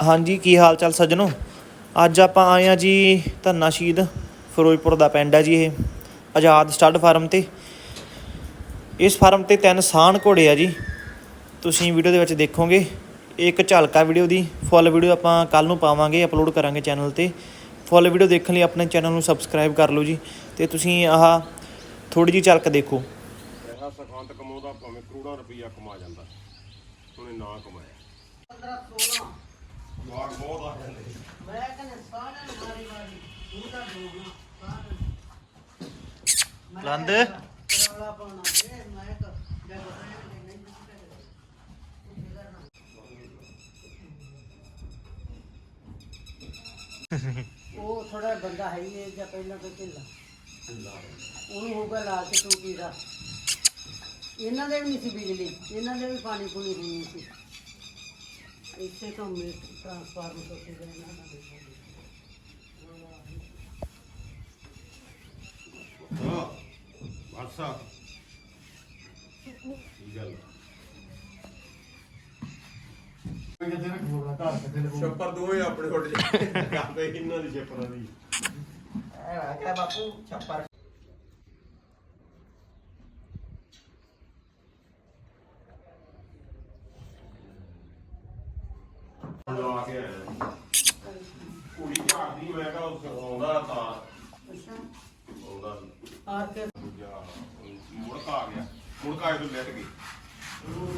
ਹਾਂਜੀ ਕੀ ਹਾਲ ਚਾਲ ਸੱਜਣੋ? ਅੱਜ ਆਪਾਂ ਆਏ ਆ ਜੀ ਧੰਨਾ ਸ਼ਹੀਦ ਫਿਰੋਜ਼ਪੁਰ ਦਾ ਪਿੰਡ ਹੈ ਜੀ ਇਹ ਆਜ਼ਾਦ ਸਟੱਡ ਫਾਰਮ ਤੇ। ਇਸ ਫਾਰਮ ਤੇ ਤਿੰਨ ਸਾਣ ਘੋੜੇ ਆ ਜੀ। ਤੁਸੀਂ ਵੀਡੀਓ ਦੇ ਵਿੱਚ ਦੇਖੋਗੇ ਇੱਕ ਝਲਕਾ ਵੀਡੀਓ ਦੀ ਫੁੱਲ ਵੀਡੀਓ ਆਪਾਂ ਕੱਲ ਨੂੰ ਪਾਵਾਂਗੇ ਅਪਲੋਡ ਕਰਾਂਗੇ ਚੈਨਲ ਤੇ। ਫੁੱਲ ਵੀਡੀਓ ਦੇਖਣ ਲਈ ਆਪਣੇ ਚੈਨਲ ਨੂੰ ਸਬਸਕ੍ਰਾਈਬ ਕਰ ਲਓ ਜੀ ਤੇ ਤੁਸੀਂ ਆਹ ਥੋੜੀ ਜਿਹੀ ਝਲਕ ਦੇਖੋ। ਸਖਾਂਤ ਕਮਾਉਂਦਾ ਭਾਵੇਂ ਕਰੋੜਾਂ ਰੁਪਈਆ ਕਮਾ ਜਾਂਦਾ। ਉਹਨੇ ਨਾ ਕਮਾਇਆ। 15 16 ਜਵਾਕ ਬਹੁਤ ਆ। ਜਾਂਦੇ ਮੈਂ ਕਹਿੰਦਾ ਸਾਰਿਆਂ ਨੂੰ ਮਾਰੀ ਮਾਰੀ ਤੂੰ ਤਾਂ ਦੋਣਾ ਸਾਰਿਆਂ ਲੰਦ। ਰੌਲਾ ਪਾਉਣਾ ਵੇ ਮੈਂ ਤਾਂ ਜਦ ਰਹਿਣ ਦੇ ਨਹੀਂ ਉਹ ਥੋੜਾ ਬੰਦਾ ਹੈ ਹੀ ਜਾਂ ਪਹਿਲਾਂ ਤੋਂ ਢਿੱਲਾ। ਉਹਨੂੰ ਹੋਊਗਾ ਲਾ ਕੇ ਤੂੰ ਕੀ ਦਾ। ਇਹਨਾਂ ਦੇ ਵੀ ਨਹੀਂ ਸੀ ਬਿਜਲੀ ਇਹਨਾਂ ਦੇ ਵੀ ਪਾਣੀ ਪੂਣੀ ਨਹੀਂ ਸੀ। ਇੱਥੇ ਤੋਂ ਮੀਟ ਟ੍ਰਾਂਸਫਾਰਮਰ ਤੋਂ ਸੀ ਇਹਨਾਂ ਦਾ ਵੀ। ਹਾਂ ਬਾਦਸ਼ਾਹ ਕੀ ਗੱਲ ਛੱਪਰ ਦੋਵੇਂ ਆਪਣੇ ਉੱਡ ਜਾਂਦੇ ਕਰਦੇ ਇਹਨਾਂ ਦੀ ਛੱਪਰਾਂ ਦੀ। ਲਾ ਕੇ ਆਇਆ ਕੁੜੀ ਝਾੜਦੀ ਮੈਂ ਕਿਹਾ ਉਹ ਆਉਂਦਾ ਤਾਂ ਅੱਛਾ ਆਉਂਦਾ ਸੀ। ਆਰ ਕੇ ਦੂਜਾ ਮੁੜਕ ਆ ਗਿਆ ਮੁੜਕ ਆਏ ਤੋਂ ਲੈਟ ਗਈ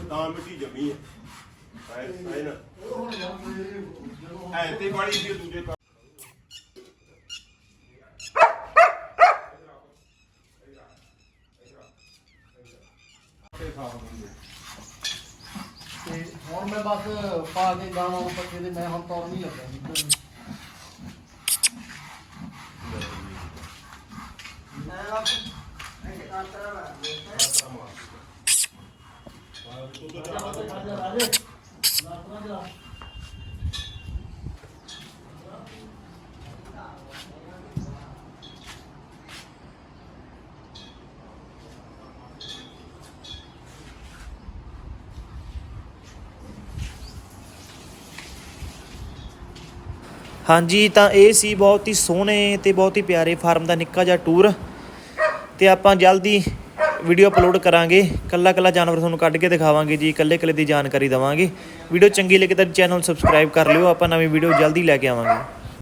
ਤਾਂ ਮਿੱਟੀ ਜੰਮੀ ਹੈ ਐ ਐ ਨਾ ਐ ਤੇ ਬੜੀ ਸੀ ਦੂਜੇ ਘਰ। ਤੇ ਹੁਣ ਮੈਂ ਬਸ ਪਾ ਕੇ ਗਾਣਾ ਪੱਕੇ ਦੇ ਮੈਂ ਹੁਣ ਤੌਰ ਨਹੀਂ ਲੱਗਾ ਜੀ। ਹਾਂਜੀ, ਤਾਂ ਇਹ ਸੀ ਬਹੁਤ ਹੀ ਸੋਹਣੇ ਤੇ ਬਹੁਤ ਹੀ ਪਿਆਰੇ ਫਾਰਮ ਦਾ ਨਿੱਕਾ ਜਿਹਾ ਟੂਰ। ਤੇ ਆਪਾਂ ਜਲਦੀ ਵੀਡੀਓ ਅਪਲੋਡ ਕਰਾਂਗੇ। ਕੱਲਾ ਕੱਲਾ ਜਾਨਵਰ ਤੁਹਾਨੂੰ ਕੱਢ ਕੇ ਦਿਖਾਵਾਂਗੇ ਜੀ ਇਕੱਲੇ ਇਕੱਲੇ ਦੀ ਜਾਣਕਾਰੀ ਦਵਾਂਗੇ। ਵੀਡੀਓ ਚੰਗੀ ਲੱਗੇ ਤਾਂ ਚੈਨਲ ਸਬਸਕ੍ਰਾਈਬ ਕਰ ਲਿਓ। ਆਪਾਂ ਨਵੀਂ ਵੀਡੀਓ ਜਲਦੀ ਲੈ ਕੇ ਆਵਾਂਗੇ।